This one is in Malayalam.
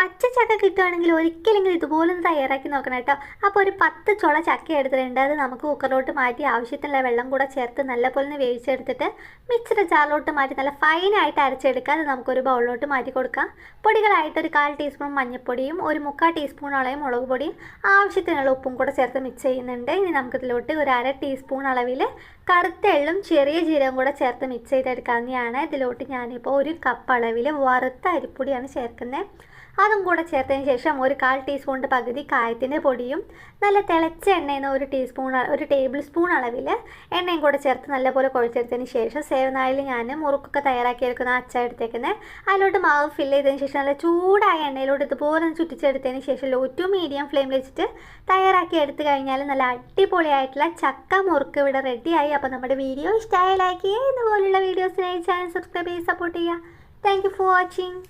പച്ച ചക്ക കിട്ടുവാണെങ്കിൽ ഒരിക്കലെങ്കിലും ഇതുപോലെ ഒന്ന് തയ്യാറാക്കി നോക്കണം കേട്ടോ. അപ്പോൾ ഒരു പത്ത് ചുള ചക്ക എടുത്തിട്ടുണ്ട്. അത് നമുക്ക് കുക്കറിലോട്ട് മാറ്റി ആവശ്യത്തിനുള്ള വെള്ളം കൂടെ ചേർത്ത് നല്ലപോലെ ഒന്ന് വേവിച്ചെടുത്തിട്ട് മിക്സിയുടെ ജാറിലോട്ട് മാറ്റി നല്ല ഫൈനായിട്ട് അരച്ചെടുക്കുക അത് നമുക്കൊരു ബൗളിലോട്ട് മാറ്റി കൊടുക്കാം. പൊടികളായിട്ട് ഒരു കാൽ ടീസ്പൂൺ മഞ്ഞൾപ്പൊടിയും ഒരു മുക്കാൽ ടീസ്പൂൺ അളയും മുളക് പൊടിയും ആവശ്യത്തിനുള്ള ഉപ്പും കൂടെ ചേർത്ത് മിക്സ് ചെയ്യുന്നുണ്ട്. ഇനി നമുക്കിതിലോട്ട് ഒരു അര ടീസ്പൂൺ അളവിൽ കറുത്ത എള്ളും ചെറിയ ജീരകം കൂടെ ചേർത്ത് മിക്സ് ചെയ്തെടുക്കാവുന്നതാണ്. ഇതിലോട്ട് ഞാനിപ്പോൾ ഒരു കപ്പ് അളവിൽ വറുത്ത അരിപ്പൊടിയാണ് ചേർക്കുന്നത്. അതും കൂടെ ചേർത്തതിന് ശേഷം ഒരു കാൽ ടീസ്പൂൺ പകുതി കായത്തിന്റെ പൊടിയും നല്ല തിളച്ച എണ്ണയിൽ ഒരു ടീസ്പൂൺ ഒരു ടേബിൾ സ്പൂൺ അളവിൽ എണ്ണയും കൂടെ ചേർത്ത് നല്ലപോലെ കുഴച്ചെടുത്തതിന് ശേഷം സേവനായിൽ ഞാൻ മുറുക്കൊക്കെ തയ്യാറാക്കി എടുക്കുന്ന അച്ച എടുത്തേക്കുന്നത് അതിലോട്ട് മാവ് ഫില്ല് ചെയ്തതിന് ശേഷം നല്ല ചൂടായ എണ്ണയിലോട്ട് ഇതുപോലെ ചുറ്റിച്ചെടുത്തതിന് ശേഷം ലോ ടു മീഡിയം ഫ്ലെയിമിൽ വെച്ചിട്ട് തയ്യാറാക്കി എടുത്തു കഴിഞ്ഞാൽ നല്ല അടിപൊളിയായിട്ടുള്ള ചക്ക മുറുക്ക് ഇവിടെ റെഡിയായി അപ്പോൾ നമ്മുടെ വീഡിയോ ഇഷ്ടമായ ലൈക്ക് ചെയ്യുക. ഇതുപോലുള്ള വീഡിയോസിനായി ചാനൽ സബ്സ്ക്രൈബ് ചെയ്ത് സപ്പോർട്ട് ചെയ്യുക. Thank for watching